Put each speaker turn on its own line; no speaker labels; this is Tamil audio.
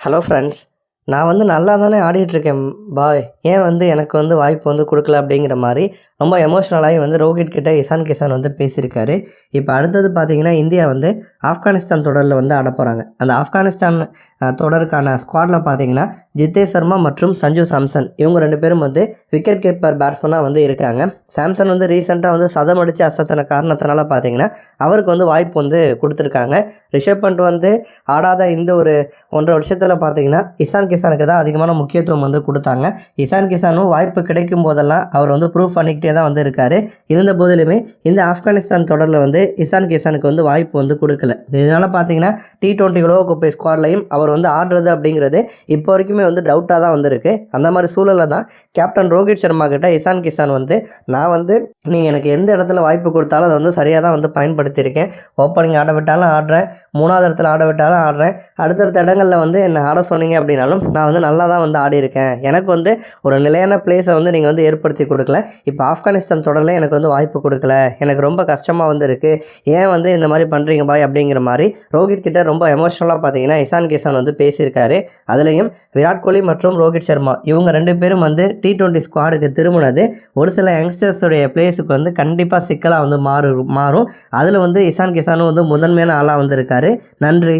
ஹலோ ஃப்ரெண்ட்ஸ் நான் வந்து நல்லா தானே ஆடிட்டுருக்கேன் பாய் ஏன் வந்து எனக்கு வந்து வாய்ப்பு வந்து கொடுக்கல அப்படிங்கிற மாதிரி ரொம்ப எமோஷ்னலாகி வந்து ரோஹித் கிட்ட இசான் கிசான் வந்து பேசியிருக்காரு. இப்போ அடுத்தது பார்த்தீங்கன்னா இந்தியா வந்து ஆப்கானிஸ்தான் தொடரில் வந்து ஆட போகிறாங்க அந்த ஆப்கானிஸ்தான் தொடருக்கான ஸ்குவாடில் பார்த்தீங்கன்னா ஜித்தே சர்மா மற்றும் சஞ்சு சாம்சன் இவங்க ரெண்டு பேரும் வந்து விக்கெட் கீப்பர் பேட்ஸ்மனாக வந்து இருக்காங்க. சாம்சன் வந்து ரீசெண்டாக வந்து சதம் அடித்து அசத்தின காரணத்தினால பார்த்தீங்கன்னா அவருக்கு வந்து வாய்ப்பு வந்து கொடுத்துருக்காங்க. ரிஷப் பண்ட் வந்து ஆடாத இந்த ஒரு ஒன்றரை வருஷத்தில் பார்த்தீங்கன்னா இசான் கிசானுக்கு தான் அதிகமான முக்கியத்துவம் வந்து கொடுத்தாங்க. இசான் கிசானும் வாய்ப்பு கிடைக்கும் போதெல்லாம் அவர் வந்து ப்ரூவ் பண்ணிக்கிட்டே தான் வந்து இருக்கார். இருந்த போதிலுமே இந்த ஆப்கானிஸ்தான் தொடரில் வந்து இசான் கிசானுக்கு வந்து வாய்ப்பு வந்து கொடுக்கல. இதனால் பார்த்தீங்கன்னா டி டுவெண்ட்டி உலக கோப்பை ஸ்குவாட்லையும் அவர் வந்து ஆடுறது அப்படிங்கிறது இப்போ வரைக்குமே வந்து டவுட்டாக தான் வந்திருக்கு. அந்த மாதிரி சூழலில் தான் கேப்டன் ரோஹித் சர்மா கிட்ட இசான் கிசான் வந்து நான் வந்து நீங்கள் எனக்கு எந்த இடத்துல வாய்ப்பு கொடுத்தாலும் அதை வந்து சரியாக தான் வந்து பயன்படுத்தியிருக்கேன். ஓப்பனிங் ஆட விட்டாலும் ஆடுறேன். மூணாவது இடத்துல ஆட விட்டாலும் ஆடுறேன். அடுத்தடுத்த இடங்களில் வந்து என்னை ஆட சொன்னீங்க அப்படின்னாலும் நான் வந்து நல்லா தான் வந்து ஆடி இருக்கேன் எனக்கு வந்து ஒரு நிலையான பிளேஸை வந்து நீங்கள் வந்து ஏற்படுத்தி கொடுக்கல. இப்போ ஆப்கானிஸ்தான் தொடரில் எனக்கு வந்து வாய்ப்பு கொடுக்கல. எனக்கு ரொம்ப கஷ்டமாக வந்து இருக்குது ஏன் வந்து இந்த மாதிரி பண்ணுறீங்க பாய் அப்படிங்கிற மாதிரி ரோஹித் கிட்ட ரொம்ப எமோஷனலாக பார்த்தீங்கன்னா இசான் கிசான் வந்து பேசியிருக்காரு. அதுலேயும் விராட் கோலி மற்றும் ரோஹித் சர்மா இவங்க ரெண்டு பேரும் வந்து டி ட்வெண்ட்டி ஸ்குவாடுக்கு திரும்பினது ஒரு சில யங்ஸ்டர்ஸுடைய பிளேஸுக்கு வந்து கண்டிப்பாக சிக்கலாக வந்து மாறு மாறும். அதில் வந்து இசான் கிசானும் வந்து முதன்மையான ஆளாக வந்திருக்காரு நன்றி.